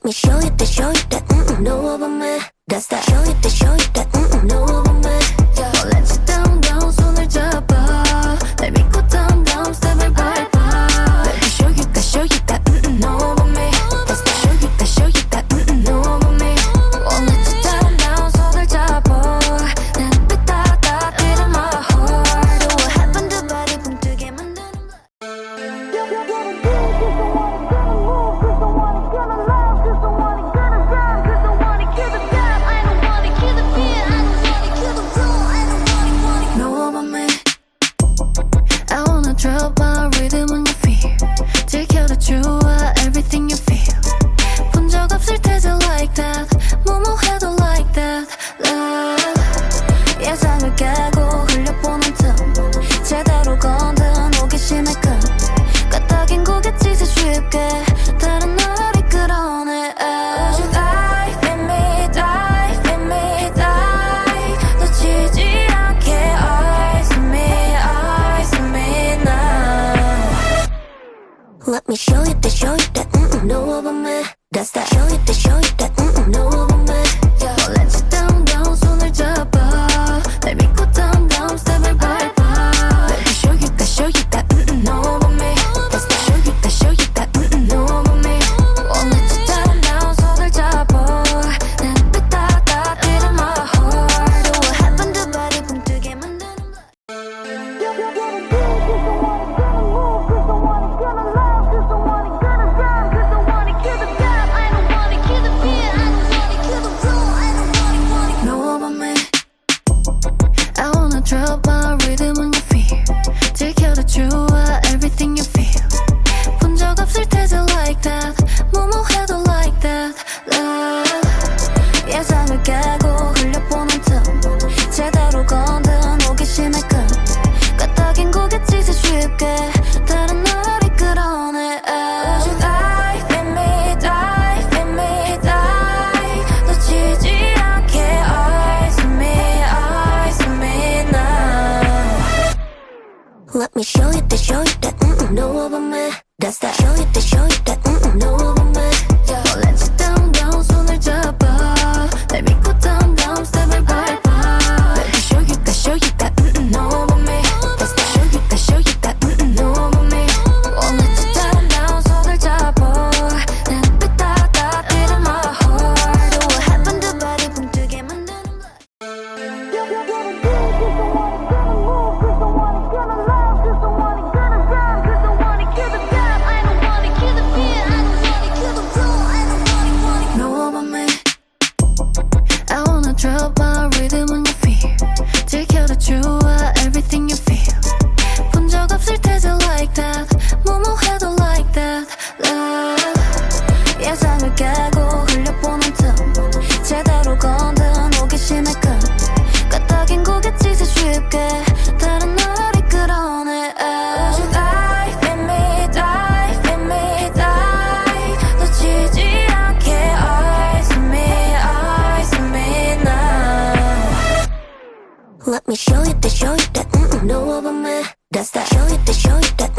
got me, show you the, show you the, mm, mm, no over me. That's that, show you the, show you the, mm, mm, no over me. Let me show you that, show you that, mm-mm, no woman. That's that. Show you that, show you that, mm-mm, no woman. trouble. know about me. That's the trouble. know what I meant. That's that show you, that show you, that